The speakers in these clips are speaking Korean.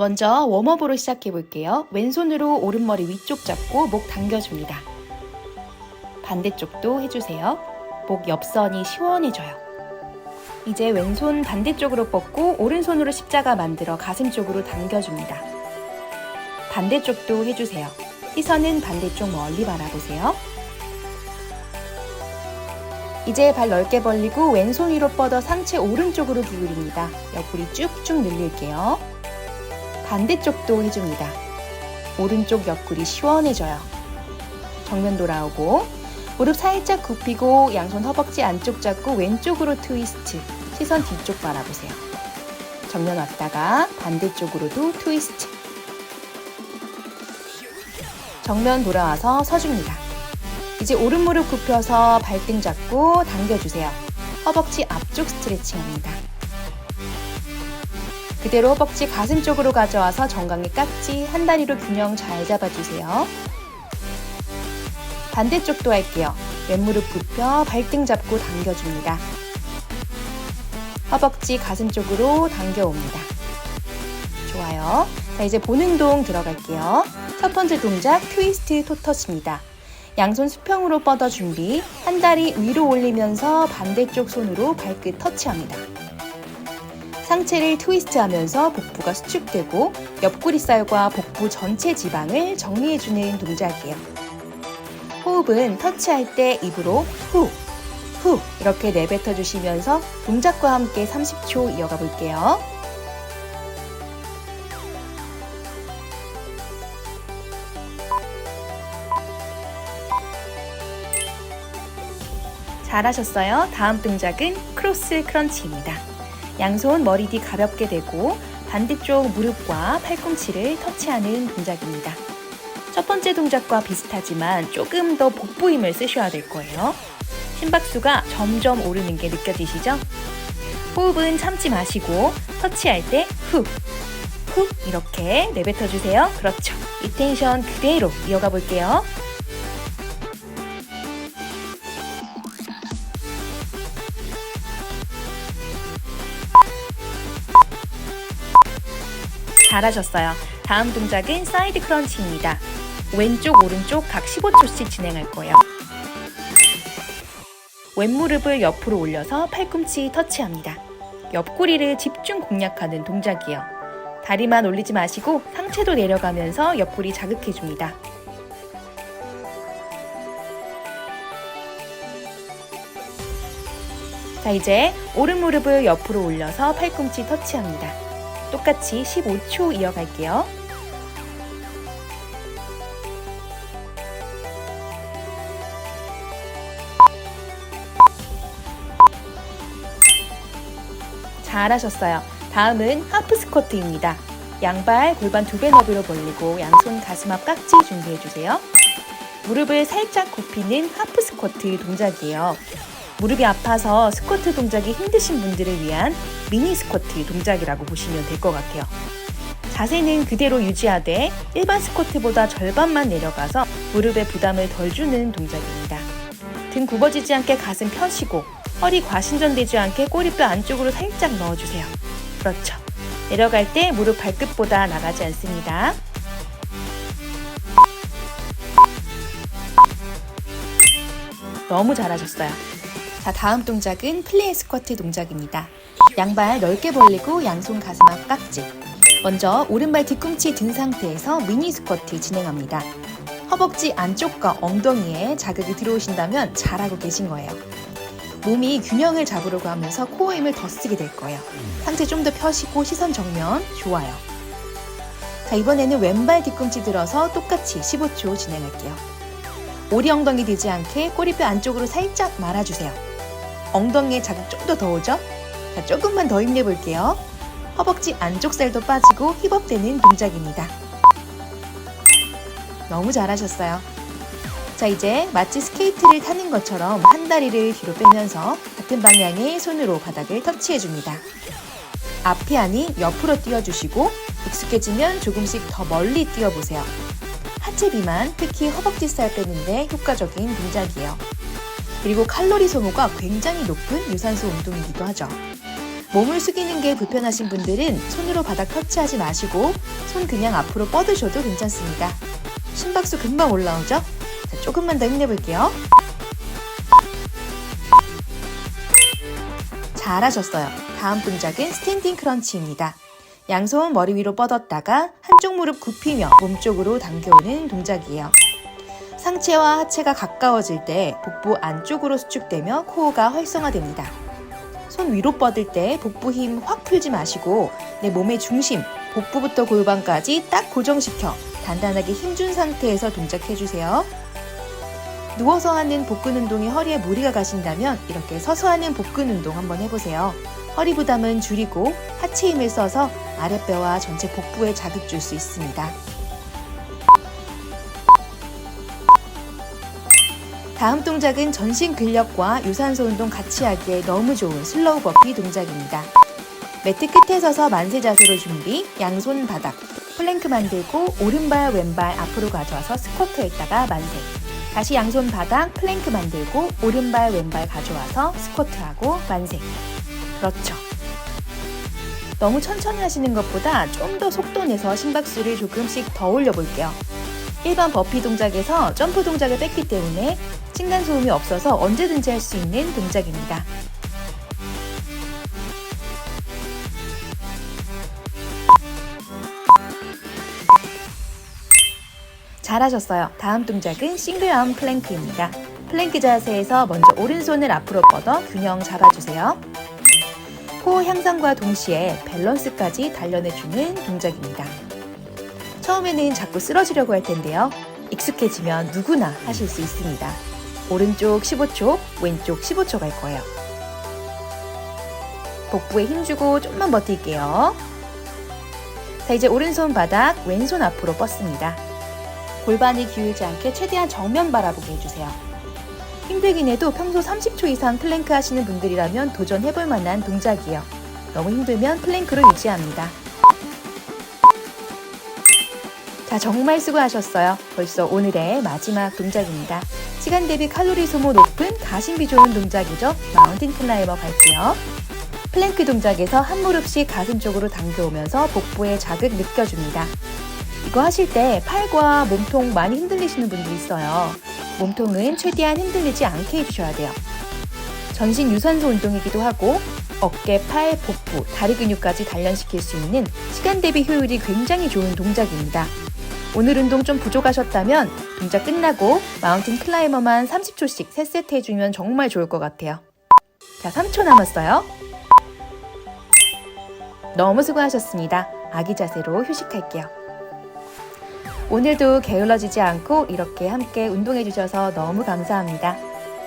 먼저 웜업으로 시작해 볼게요. 왼손으로 오른머리 위쪽 잡고 목 당겨줍니다. 반대쪽도 해주세요. 목 옆선이 시원해져요. 이제 왼손 반대쪽으로 뻗고 오른손으로 십자가 만들어 가슴 쪽으로 당겨줍니다. 반대쪽도 해주세요. 시선은 반대쪽 멀리 바라보세요. 이제 발 넓게 벌리고 왼손 위로 뻗어 상체 오른쪽으로 기울입니다. 옆구리 쭉쭉 늘릴게요. 반대쪽도 해줍니다. 오른쪽 옆구리 시원해져요. 정면 돌아오고 무릎 살짝 굽히고 양손 허벅지 안쪽 잡고 왼쪽으로 트위스트 시선 뒤쪽 바라보세요. 정면 왔다가 반대쪽으로도 트위스트 정면 돌아와서 서줍니다. 이제 오른 무릎 굽혀서 발등 잡고 당겨주세요. 허벅지 앞쪽 스트레칭 합니다. 그대로 허벅지 가슴 쪽으로 가져와서 정강이 깍지 한 다리로 균형 잘 잡아주세요. 반대쪽도 할게요. 왼무릎 굽혀 발등 잡고 당겨줍니다. 허벅지 가슴 쪽으로 당겨옵니다. 좋아요. 자, 이제 보는 동 들어갈게요. 첫 번째 동작 트위스트 토터치입니다. 양손 수평으로 뻗어 준비. 한 다리 위로 올리면서 반대쪽 손으로 발끝 터치합니다. 상체를 트위스트 하면서 복부가 수축되고 옆구리살과 복부 전체 지방을 정리해주는 동작이에요. 호흡은 터치할 때 입으로 후, 후 이렇게 내뱉어 주시면서 동작과 함께 30초 이어가 볼게요. 잘하셨어요. 다음 동작은 크로스 크런치입니다. 양손 머리 뒤 가볍게 대고 반대쪽 무릎과 팔꿈치를 터치하는 동작입니다. 첫 번째 동작과 비슷하지만 조금 더 복부 힘을 쓰셔야 될 거예요. 심박수가 점점 오르는 게 느껴지시죠? 호흡은 참지 마시고 터치할 때 후, 후 이렇게 내뱉어 주세요. 그렇죠. 이 텐션 그대로 이어가 볼게요. 잘하셨어요. 다음 동작은 사이드 크런치입니다. 왼쪽, 오른쪽 각 15초씩 진행할 거예요. 왼무릎을 옆으로 올려서 팔꿈치 터치합니다. 옆구리를 집중 공략하는 동작이에요. 다리만 올리지 마시고 상체도 내려가면서 옆구리 자극해줍니다. 자, 이제 오른 무릎을 옆으로 올려서 팔꿈치 터치합니다. 똑같이 15초 이어갈게요. 잘하셨어요. 다음은 하프 스쿼트입니다. 양발 골반 두 배 너비로 벌리고 양손 가슴 앞 깍지 준비해 주세요. 무릎을 살짝 굽히는 하프 스쿼트 동작이에요. 무릎이 아파서 스쿼트 동작이 힘드신 분들을 위한 미니 스쿼트 동작이라고 보시면 될 것 같아요. 자세는 그대로 유지하되 일반 스쿼트보다 절반만 내려가서 무릎에 부담을 덜 주는 동작입니다. 등 굽어지지 않게 가슴 펴시고 허리 과신전되지 않게 꼬리뼈 안쪽으로 살짝 넣어주세요. 그렇죠. 내려갈 때 무릎 발끝보다 나가지 않습니다. 너무 잘하셨어요. 자, 다음 동작은 플레이 스쿼트 동작입니다. 양발 넓게 벌리고 양손 가슴 앞 깍지. 먼저 오른발 뒤꿈치 든 상태에서 미니 스쿼트 진행합니다. 허벅지 안쪽과 엉덩이에 자극이 들어오신다면 잘하고 계신 거예요. 몸이 균형을 잡으려고 하면서 코어 힘을 더 쓰게 될 거예요. 상체 좀 더 펴시고 시선 정면 좋아요. 자, 이번에는 왼발 뒤꿈치 들어서 똑같이 15초 진행할게요. 오리 엉덩이 되지 않게 꼬리뼈 안쪽으로 살짝 말아주세요. 엉덩이에 자극 좀 더 더 오죠? 자, 조금만 더 힘내볼게요. 허벅지 안쪽 살도 빠지고 힙업되는 동작입니다. 너무 잘하셨어요. 자, 이제 마치 스케이트를 타는 것처럼 한 다리를 뒤로 빼면서 같은 방향의 손으로 바닥을 터치해줍니다. 앞이 아닌 옆으로 뛰어주시고 익숙해지면 조금씩 더 멀리 뛰어보세요. 하체 비만, 특히 허벅지 살 빼는데 효과적인 동작이에요. 그리고 칼로리 소모가 굉장히 높은 유산소 운동이기도 하죠. 몸을 숙이는 게 불편하신 분들은 손으로 바닥 터치하지 마시고 손 그냥 앞으로 뻗으셔도 괜찮습니다. 심박수 금방 올라오죠? 자, 조금만 더 힘내볼게요. 잘하셨어요. 다음 동작은 스탠딩 크런치입니다. 양손 머리 위로 뻗었다가 한쪽 무릎 굽히며 몸쪽으로 당겨오는 동작이에요. 상체와 하체가 가까워질 때 복부 안쪽으로 수축되며 코어가 활성화됩니다. 손 위로 뻗을 때 복부 힘 확 풀지 마시고 내 몸의 중심, 복부부터 골반까지 딱 고정시켜 단단하게 힘준 상태에서 동작해주세요. 누워서 하는 복근 운동에 허리에 무리가 가신다면 이렇게 서서 하는 복근 운동 한번 해보세요. 허리 부담은 줄이고 하체 힘을 써서 아랫배와 전체 복부에 자극 줄 수 있습니다. 다음 동작은 전신 근력과 유산소 운동 같이 하기에 너무 좋은 슬로우 버피 동작입니다. 매트 끝에 서서 만세 자세로 준비, 양손 바닥, 플랭크 만들고 오른발 왼발 앞으로 가져와서 스쿼트 했다가 만세. 다시 양손 바닥, 플랭크 만들고 오른발 왼발 가져와서 스쿼트하고 만세. 그렇죠. 너무 천천히 하시는 것보다 좀 더 속도 내서 심박수를 조금씩 더 올려볼게요. 일반 버피 동작에서 점프 동작을 뺐기 때문에 층간 소음이 없어서 언제든지 할 수 있는 동작입니다. 잘하셨어요. 다음 동작은 싱글아웃 플랭크입니다. 플랭크 자세에서 먼저 오른손을 앞으로 뻗어 균형 잡아주세요. 코 향상과 동시에 밸런스까지 단련해주는 동작입니다. 처음에는 자꾸 쓰러지려고 할 텐데요. 익숙해지면 누구나 하실 수 있습니다. 오른쪽 15초, 왼쪽 15초 갈 거예요. 복부에 힘주고 좀만 버틸게요. 자, 이제 오른손 바닥, 왼손 앞으로 뻗습니다. 골반이 기울지 않게 최대한 정면 바라보게 해주세요. 힘들긴 해도 평소 30초 이상 플랭크 하시는 분들이라면 도전해볼 만한 동작이에요. 너무 힘들면 플랭크로 유지합니다. 자, 정말 수고하셨어요. 벌써 오늘의 마지막 동작입니다. 시간 대비 칼로리 소모 높은 가심비 좋은 동작이죠. 마운틴 클라이머 갈게요. 플랭크 동작에서 한 무릎씩 가슴 쪽으로 당겨오면서 복부에 자극 느껴줍니다. 이거 하실 때 팔과 몸통 많이 흔들리시는 분들 있어요. 몸통은 최대한 흔들리지 않게 해주셔야 돼요. 전신 유산소 운동이기도 하고 어깨, 팔, 복부, 다리 근육까지 단련시킬 수 있는 시간 대비 효율이 굉장히 좋은 동작입니다. 오늘 운동 좀 부족하셨다면 동작 끝나고 마운틴 클라이머만 30초씩 3세트 해주면 정말 좋을 것 같아요. 자, 3초 남았어요. 너무 수고하셨습니다. 아기 자세로 휴식할게요. 오늘도 게을러지지 않고 이렇게 함께 운동해 주셔서 너무 감사합니다.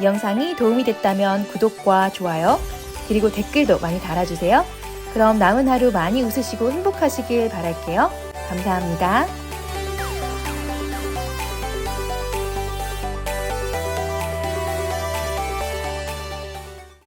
이 영상이 도움이 됐다면 구독과 좋아요, 그리고 댓글도 많이 달아주세요. 그럼 남은 하루 많이 웃으시고 행복하시길 바랄게요. 감사합니다.